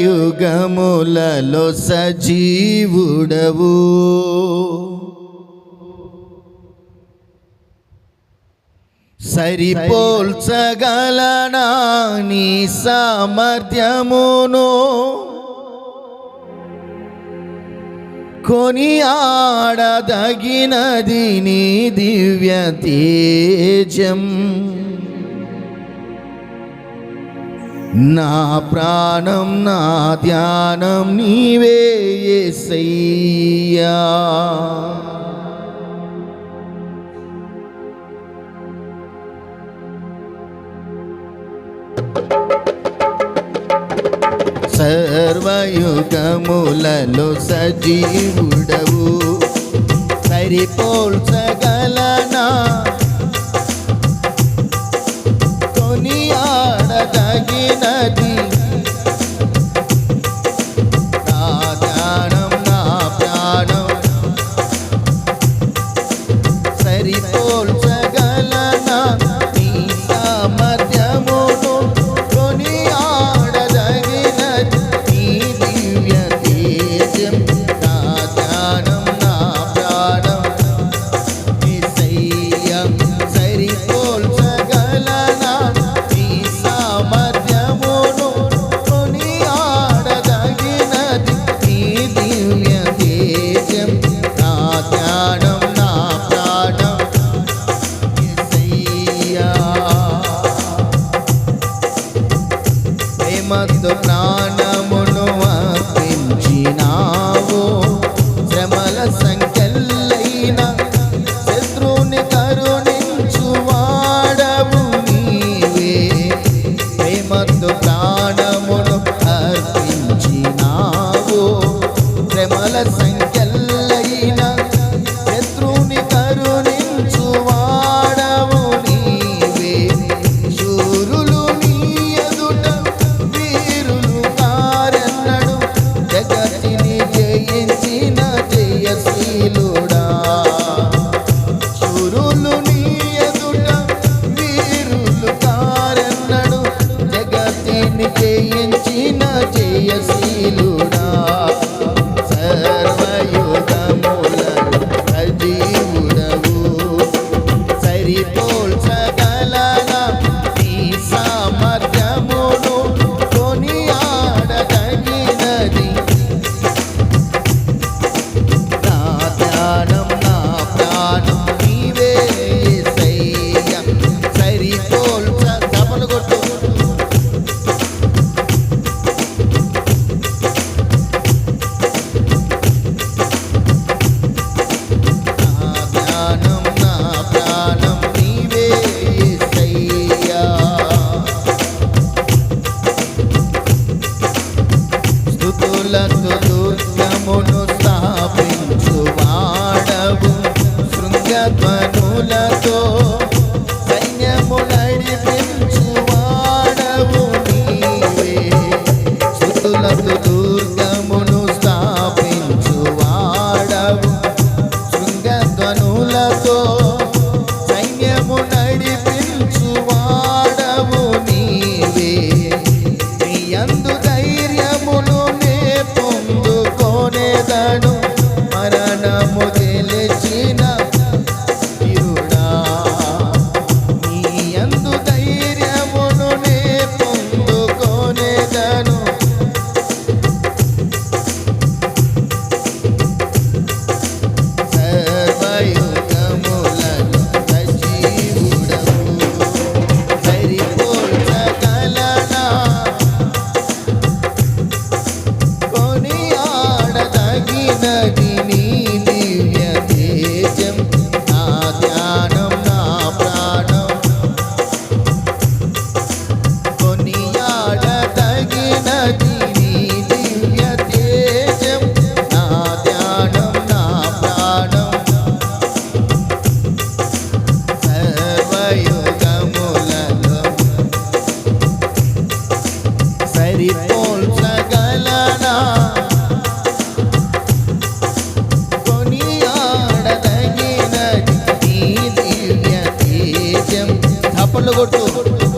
యుగములలో సజీవుడవు. సరిపోల్చగలనా నీ సామర్థ్యమును? కొని ఆడదగినది నీ దివ్య తేజం. నా ప్రాణం నా ధ్యానం నీవే సయ్యా సర్వయుగములలో సజీవుడవు. సరిపోల్చగా ఎందు ప్రాణమును అర్పించినావో. శ్రమల సంఖ్యలైన శత్రుని కరుణించువాడవు నీవే. ప్రేమందు ప్రాణమును అర్పించినావో. శ్రమల సంఖ్య Thank you.